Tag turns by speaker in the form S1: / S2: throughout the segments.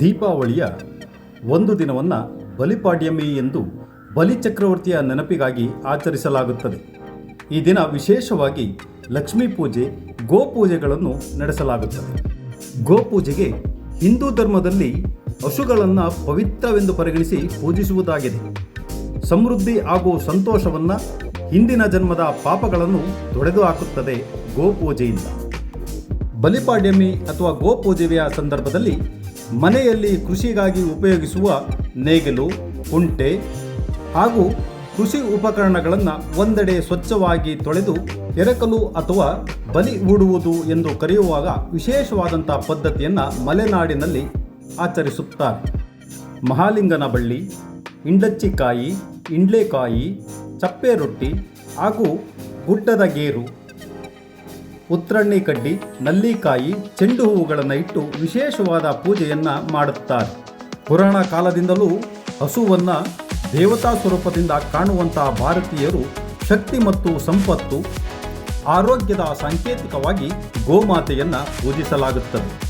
S1: ದೀಪಾವಳಿಯ ಒಂದು ದಿನವನ್ನು ಬಲಿಪಾಡ್ಯಮಿ ಎಂದು ಬಲಿಚಕ್ರವರ್ತಿಯ ನೆನಪಿಗಾಗಿ ಆಚರಿಸಲಾಗುತ್ತದೆ. ಈ ದಿನ ವಿಶೇಷವಾಗಿ ಲಕ್ಷ್ಮೀ ಪೂಜೆ ಗೋಪೂಜೆಗಳನ್ನು ನಡೆಸಲಾಗುತ್ತದೆ. ಗೋಪೂಜೆಗೆ ಹಿಂದೂ ಧರ್ಮದಲ್ಲಿ ಹಸುಗಳನ್ನು ಪವಿತ್ರವೆಂದು ಪರಿಗಣಿಸಿ ಪೂಜಿಸುವುದಾಗಿದೆ. ಸಮೃದ್ಧಿ ಹಾಗೂ ಸಂತೋಷವನ್ನು ಹಿಂದಿನ ಜನ್ಮದ ಪಾಪಗಳನ್ನು ತೊಡೆದು ಹಾಕುತ್ತದೆ ಗೋಪೂಜೆಯಿಂದ ಬಲಿಪಾಡ್ಯಮಿ ಅಥವಾ ಗೋಪೂಜೆಯ ಸಂದರ್ಭದಲ್ಲಿ ಮನೆಯಲ್ಲಿ ಕೃಷಿಗಾಗಿ ಉಪಯೋಗಿಸುವ ನೇಗಿಲು, ಕುಂಟೆ ಹಾಗೂ ಕೃಷಿ ಉಪಕರಣಗಳನ್ನು ಒಂದೆಡೆ ಸ್ವಚ್ಛವಾಗಿ ತೊಳೆದು ಎರಕಲು ಅಥವಾ ಬಲಿ ಹೂಡುವುದು ಎಂದು ಕರೆಯುವಾಗ ವಿಶೇಷವಾದಂಥ ಪದ್ಧತಿಯನ್ನು ಮಲೆನಾಡಿನಲ್ಲಿ ಆಚರಿಸುತ್ತಾರೆ. ಮಹಾಲಿಂಗನ ಬಳ್ಳಿ ಇಂಡಚ್ಚಿಕಾಯಿ, ಇಂಡ್ಲೆಕಾಯಿ ಚಪ್ಪೆ ರೊಟ್ಟಿ ಹಾಗೂ ಗುಡ್ಡದ ಗೇರು ಉತ್ರಣ್ಣಿ ಕಡ್ಡಿ, ನಲ್ಲಿಕಾಯಿ, ಚೆಂಡು ಹೂವುಗಳನ್ನು ಇಟ್ಟು ವಿಶೇಷವಾದ ಪೂಜೆಯನ್ನು ಮಾಡುತ್ತಾರೆ. ಪುರಾಣ ಕಾಲದಿಂದಲೂ ಹಸುವನ್ನು ದೇವತಾ ಸ್ವರೂಪದಿಂದ ಕಾಣುವಂತಹ ಭಾರತೀಯರು ಶಕ್ತಿ ಮತ್ತು ಸಂಪತ್ತು, ಆರೋಗ್ಯದ ಸಾಂಕೇತಿಕವಾಗಿ ಗೋಮಾತೆಯನ್ನು ಪೂಜಿಸಲಾಗುತ್ತದೆ.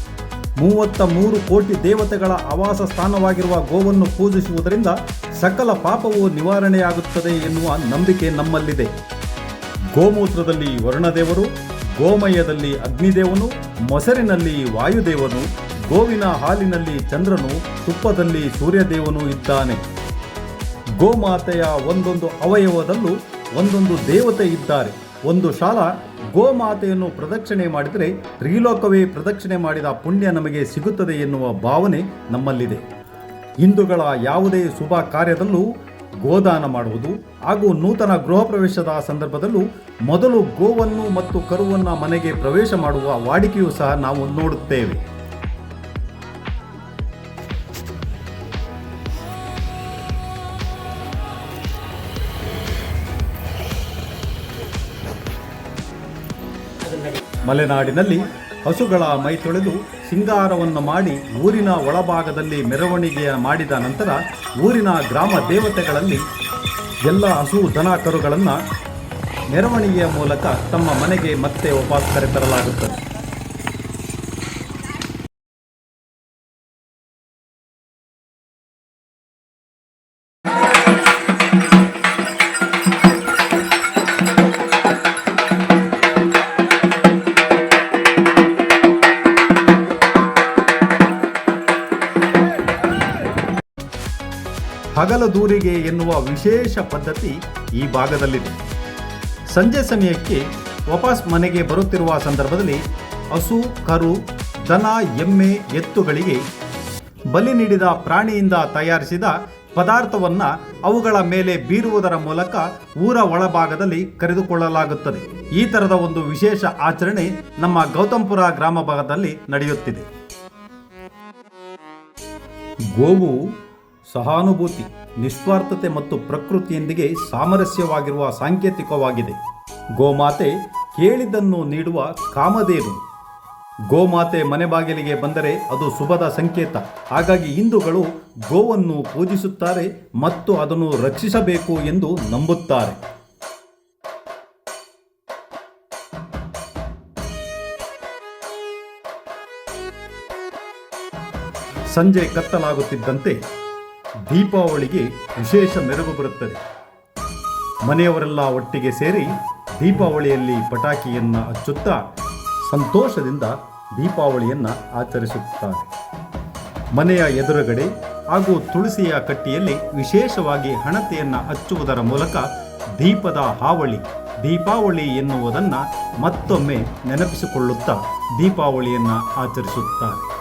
S1: ಮೂವತ್ತ ಮೂರು ಕೋಟಿ ದೇವತೆಗಳ ಆವಾಸ ಸ್ಥಾನವಾಗಿರುವ ಗೋವನ್ನು ಪೂಜಿಸುವುದರಿಂದ ಸಕಲ ಪಾಪವು ನಿವಾರಣೆಯಾಗುತ್ತದೆ ಎನ್ನುವ ನಂಬಿಕೆ ನಮ್ಮಲ್ಲಿದೆ. ಗೋಮೂತ್ರದಲ್ಲಿ ವರುಣದೇವರು ಗೋಮಯದಲ್ಲಿ ಅಗ್ನಿದೇವನು, ಮೊಸರಿನಲ್ಲಿ ವಾಯುದೇವನು, ಗೋವಿನ ಹಾಲಿನಲ್ಲಿ ಚಂದ್ರನು, ತುಪ್ಪದಲ್ಲಿ ಸೂರ್ಯದೇವನು ಇದ್ದಾನೆ. ಗೋಮಾತೆಯ ಒಂದೊಂದು ಅವಯವದಲ್ಲೂ ಒಂದೊಂದು ದೇವತೆ ಇದ್ದಾರೆ. ಒಂದು ಶಾಲ ಗೋಮಾತೆಯನ್ನು ಪ್ರದಕ್ಷಿಣೆ ಮಾಡಿದರೆ ತ್ರಿಲೋಕವೇ ಪ್ರದಕ್ಷಿಣೆ ಮಾಡಿದ ಪುಣ್ಯ ನಮಗೆ ಸಿಗುತ್ತದೆ ಎನ್ನುವ ಭಾವನೆ ನಮ್ಮಲ್ಲಿದೆ. ಹಿಂದೂಗಳ ಯಾವುದೇ ಶುಭ ಕಾರ್ಯದಲ್ಲೂ ಗೋದಾನ ಮಾಡುವುದು ಹಾಗೂ ನೂತನ ಗೃಹ ಪ್ರವೇಶದ ಸಂದರ್ಭದಲ್ಲೂ ಮೊದಲು ಗೋವನ್ನು ಮತ್ತು ಕರುವನ್ನು ಮನೆಗೆ ಪ್ರವೇಶ ಮಾಡುವ ವಾಡಿಕೆಯೂ ಸಹ ನಾವು ನೋಡುತ್ತೇವೆ. ಮಲೆನಾಡಿನಲ್ಲಿ ಹಸುಗಳ ಮೈ ತೊಳೆದು ಸಿಂಗಾರವನ್ನು ಮಾಡಿ ಊರಿನ ಒಳಭಾಗದಲ್ಲಿ ಮೆರವಣಿಗೆಯ ಮಾಡಿದ ನಂತರ ಊರಿನ ಗ್ರಾಮ ದೇವತೆಗಳಲ್ಲಿ ಎಲ್ಲ ಹಸು ದನ ಕರುಗಳನ್ನು ಮೆರವಣಿಗೆಯ ಮೂಲಕ ತಮ್ಮ ಮನೆಗೆ ಮತ್ತೆ ವಾಪಸ್ ಕರೆತರಲಾಗುತ್ತದೆ ಹಗಲದೂರಿಗೆ ಎನ್ನುವ ವಿಶೇಷ ಪದ್ಧತಿ ಈ ಭಾಗದಲ್ಲಿದೆ. ಸಂಜೆ ಸಮಯಕ್ಕೆ ವಾಪಸ್ ಮನೆಗೆ ಬರುತ್ತಿರುವ ಸಂದರ್ಭದಲ್ಲಿ ಹಸು, ಕರು, ದನ, ಎಮ್ಮೆ, ಎತ್ತುಗಳಿಗೆ ಬಲಿ ನೀಡಿದ ಪ್ರಾಣಿಯಿಂದ ತಯಾರಿಸಿದ ಪದಾರ್ಥವನ್ನು ಅವುಗಳ ಮೇಲೆ ಬೀರುವುದರ ಮೂಲಕ ಊರ ಒಳಭಾಗದಲ್ಲಿ ಕರೆದುಕೊಳ್ಳಲಾಗುತ್ತದೆ. ಈ ತರದ ಒಂದು ವಿಶೇಷ ಆಚರಣೆ ನಮ್ಮ ಗೌತಮ್ಪುರ ಗ್ರಾಮ ಭಾಗದಲ್ಲಿ ನಡೆಯುತ್ತಿದೆ. ಗೋವು ಸಹಾನುಭೂತಿ, ನಿಸ್ವಾರ್ಥತೆ ಮತ್ತು ಪ್ರಕೃತಿಯೊಂದಿಗೆ ಸಾಮರಸ್ಯವಾಗಿರುವ ಸಾಂಕೇತಿಕವಾಗಿದೆ. ಗೋಮಾತೆ ಕೇಳಿದ್ದನ್ನು ನೀಡುವ ಕಾಮಧೇನು. ಗೋಮಾತೆ ಮನೆ ಬಾಗಿಲಿಗೆ ಬಂದರೆ ಅದು ಶುಭದ ಸಂಕೇತ. ಹಾಗಾಗಿ ಹಿಂದೂಗಳು ಗೋವನ್ನು ಪೂಜಿಸುತ್ತಾರೆ ಮತ್ತು ಅದನ್ನು ರಕ್ಷಿಸಬೇಕು ಎಂದು ನಂಬುತ್ತಾರೆ. ಸಂಜೆ ಕತ್ತಲಾಗುತ್ತಿದ್ದಂತೆ ದೀಪಾವಳಿಗೆ ವಿಶೇಷ ಮೆರುಗು ಬರುತ್ತದೆ. ಮನೆಯವರೆಲ್ಲ ಒಟ್ಟಿಗೆ ಸೇರಿ ದೀಪಾವಳಿಯಲ್ಲಿ ಪಟಾಕಿಯನ್ನು ಹಚ್ಚುತ್ತಾ ಸಂತೋಷದಿಂದ ದೀಪಾವಳಿಯನ್ನು ಆಚರಿಸುತ್ತಾರೆ. ಮನೆಯ ಎದುರುಗಡೆ ಹಾಗೂ ತುಳಸಿಯ ಕಟ್ಟಿಯಲ್ಲಿ ವಿಶೇಷವಾಗಿ ಹಣತೆಯನ್ನು ಹಚ್ಚುವುದರ ಮೂಲಕ ದೀಪದ ಹಾವಳಿ, ದೀಪಾವಳಿ ಎನ್ನುವುದನ್ನು ಮತ್ತೊಮ್ಮೆ ನೆನಪಿಸಿಕೊಳ್ಳುತ್ತಾ ದೀಪಾವಳಿಯನ್ನು ಆಚರಿಸುತ್ತಾರೆ.